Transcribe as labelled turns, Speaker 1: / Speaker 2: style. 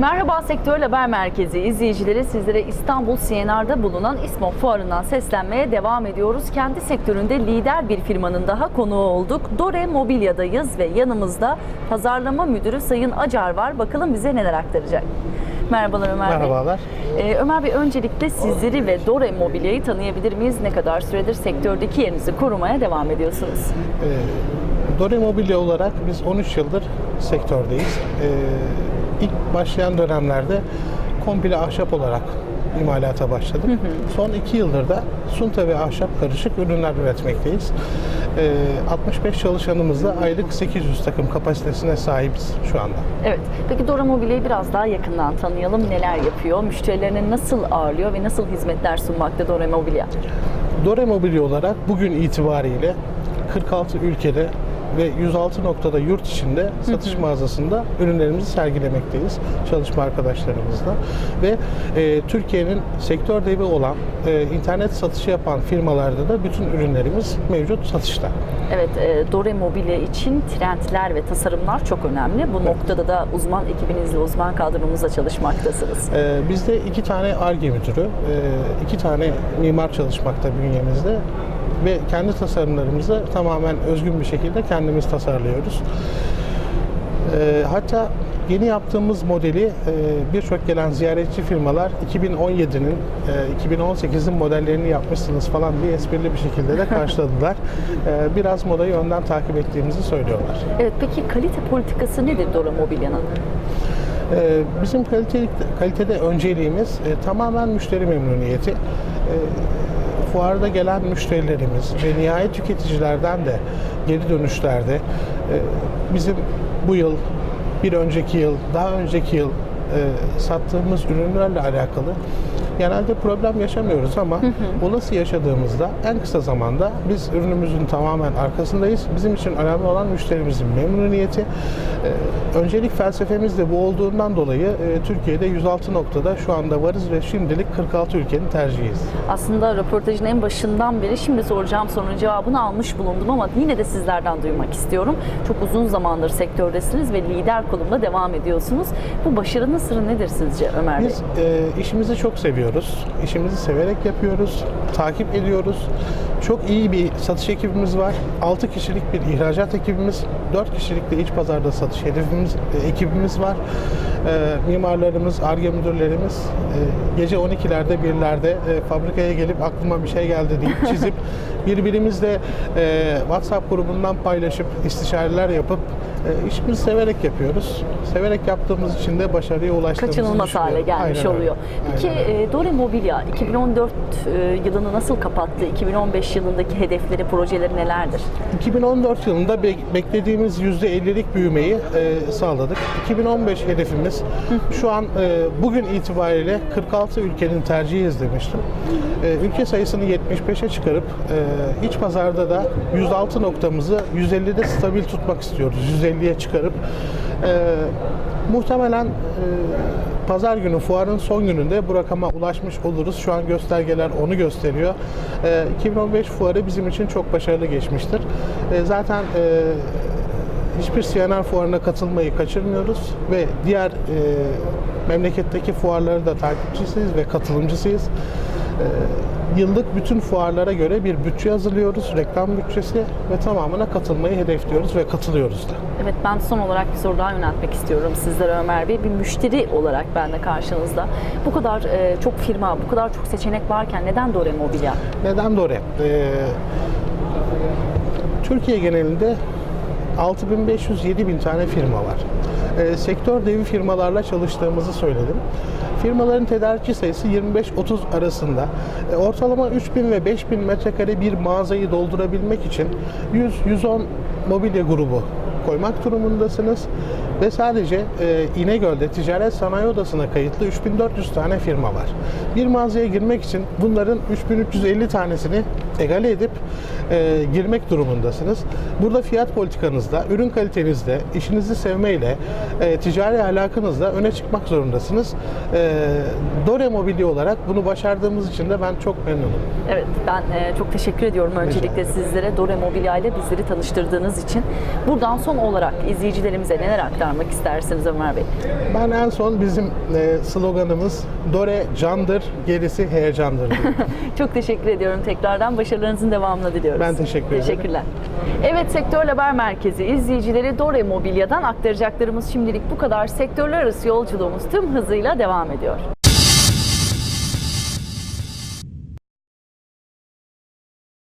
Speaker 1: Merhaba Sektör Haber Merkezi izleyicileri sizlere İstanbul CNR'da bulunan İSMO fuarından seslenmeye devam ediyoruz. Kendi sektöründe lider bir firmanın daha konuğu olduk. Dore Mobilya'dayız ve yanımızda pazarlama müdürü Sayın Acar var. Bakalım bize neler aktaracak. Merhabalar Ömer Bey.
Speaker 2: Merhabalar.
Speaker 1: Ee, Ömer Bey öncelikle sizleri ve Dore Mobilya'yı tanıyabilir miyiz? Ne kadar süredir sektördeki yerinizi korumaya devam ediyorsunuz?
Speaker 2: Ee, Dore Mobilya olarak biz 13 yıldır sektördeyiz. Ee, ilk başlayan dönemlerde komple ahşap olarak imalata başladık. Son 2 yıldır da sunta ve ahşap karışık ürünler üretmekteyiz. Ee, 65 çalışanımızla aylık 800 takım kapasitesine sahibiz şu anda.
Speaker 1: Evet. Peki Dora Mobilya'yı biraz daha yakından tanıyalım. Neler yapıyor? Müşterilerini nasıl ağırlıyor ve nasıl hizmetler sunmakta Dora Mobilya?
Speaker 2: Dore Mobilya olarak bugün itibariyle 46 ülkede ve 106 noktada yurt içinde satış mağazasında ürünlerimizi sergilemekteyiz çalışma arkadaşlarımızla ve e, Türkiye'nin sektör devi olan e, internet satışı yapan firmalarda da bütün ürünlerimiz mevcut satışta.
Speaker 1: Evet, e, Dore Mobilya için trendler ve tasarımlar çok önemli. Bu noktada da uzman ekibinizle, uzman kadronuzla çalışmaktasınız.
Speaker 2: E, bizde iki tane ARGE müdürü, e, iki tane mimar çalışmakta bünyemizde ve kendi tasarımlarımızı tamamen özgün bir şekilde kendimiz tasarlıyoruz. E, hatta yeni yaptığımız modeli e, birçok gelen ziyaretçi firmalar 2017'nin, e, 2018'in modellerini yapmışsınız falan diye esprili bir şekilde de karşıladılar. E, biraz modayı önden takip ettiğimizi söylüyorlar.
Speaker 1: Evet, peki kalite politikası nedir Dora Mobilya'nın?
Speaker 2: Ee, Bizim kalitede önceliğimiz e, tamamen müşteri memnuniyeti. Fuarda gelen müşterilerimiz ve nihayet tüketicilerden de geri dönüşlerde e, bizim bu yıl, bir önceki yıl, daha önceki yıl e, sattığımız ürünlerle alakalı genelde problem yaşamıyoruz ama olası yaşadığımızda en kısa zamanda biz ürünümüzün tamamen arkasındayız. Bizim için önemli olan müşterimizin memnuniyeti. Ee, öncelik felsefemiz de bu olduğundan dolayı e, Türkiye'de 106 noktada şu anda varız ve şimdilik 46 ülkenin tercihiyiz.
Speaker 1: Aslında röportajın en başından beri şimdi soracağım sorunun cevabını almış bulundum ama yine de sizlerden duymak istiyorum. Çok uzun zamandır sektördesiniz ve lider konumda devam ediyorsunuz. Bu başarının sırrı nedir sizce Ömer Bey?
Speaker 2: Biz e, işimizi çok seviyoruz. İşimizi severek yapıyoruz. Takip ediyoruz. Çok iyi bir satış ekibimiz var. 6 kişilik bir ihracat ekibimiz, 4 kişilik de iç pazarda satış hedefimiz, e, ekibimiz var. E, mimarlarımız, ARGE müdürlerimiz e, gece 12'lerde, birlerde e, fabrikaya gelip aklıma bir şey geldi deyip çizip birbirimizle e, WhatsApp grubundan paylaşıp istişareler yapıp e, işimizi severek yapıyoruz. Severek yaptığımız için de başarıya ulaştığımızı
Speaker 1: kaçınılmaz hale gelmiş
Speaker 2: Aynen
Speaker 1: oluyor. Peki
Speaker 2: Aynen
Speaker 1: e, Dore Mobilya 2014 e, yılını nasıl kapattı? 2015 yılındaki hedefleri, projeleri nelerdir?
Speaker 2: 2014 yılında be- beklediğimiz %50'lik büyümeyi e, sağladık. 2015 hedefimiz şu an e, bugün itibariyle 46 ülkenin tercihiyiz demiştim. E, ülke sayısını 75'e çıkarıp e, iç pazarda da 106 noktamızı 150'de stabil tutmak istiyoruz. 150'ye çıkarıp e, muhtemelen e, pazar günü fuarın son gününde bu rakama ulaşmış oluruz. Şu an göstergeler onu gösteriyor. E, 2015 fuarı bizim için çok başarılı geçmiştir. E, zaten e, hiçbir CNR fuarına katılmayı kaçırmıyoruz ve diğer e, memleketteki fuarları da takipçisiyiz ve katılımcısıyız. E, yıllık bütün fuarlara göre bir bütçe hazırlıyoruz, reklam bütçesi ve tamamına katılmayı hedefliyoruz ve katılıyoruz da.
Speaker 1: Evet ben son olarak bir soru daha yöneltmek istiyorum sizlere Ömer Bey. Bir müşteri olarak ben de karşınızda. Bu kadar e, çok firma, bu kadar çok seçenek varken neden Dore Mobilya?
Speaker 2: Neden Dore? Ee, Türkiye genelinde 6500-7000 tane firma var. Ee, sektör devi firmalarla çalıştığımızı söyledim. Firmaların tedarikçi sayısı 25-30 arasında. Ee, ortalama 3000 ve 5000 metrekare bir mağazayı doldurabilmek için 100-110 mobilya grubu koymak durumundasınız. Ve sadece e, İnegöl'de Ticaret Sanayi Odası'na kayıtlı 3400 tane firma var. Bir mağazaya girmek için bunların 3350 tanesini egale edip e, girmek durumundasınız. Burada fiyat politikanızda, ürün kalitenizde, işinizi sevmeyle, e, ticari ahlakınızla öne çıkmak zorundasınız. E, Dore Mobilya olarak bunu başardığımız için de ben çok memnunum.
Speaker 1: Evet, ben e, çok teşekkür ediyorum öncelikle sizlere Dore Mobilya ile bizleri tanıştırdığınız için. Buradan son olarak izleyicilerimize neler aktarmak istersiniz Ömer Bey?
Speaker 2: Ben en son bizim e, sloganımız Dore candır, gerisi heyecandır.
Speaker 1: Çok teşekkür ediyorum tekrardan. Başarılarınızın devamını diliyoruz.
Speaker 2: Ben teşekkür ederim.
Speaker 1: Teşekkürler. Evet Sektör Haber Merkezi izleyicileri Dore Mobilya'dan aktaracaklarımız şimdilik bu kadar. Sektörler arası yolculuğumuz tüm hızıyla devam ediyor.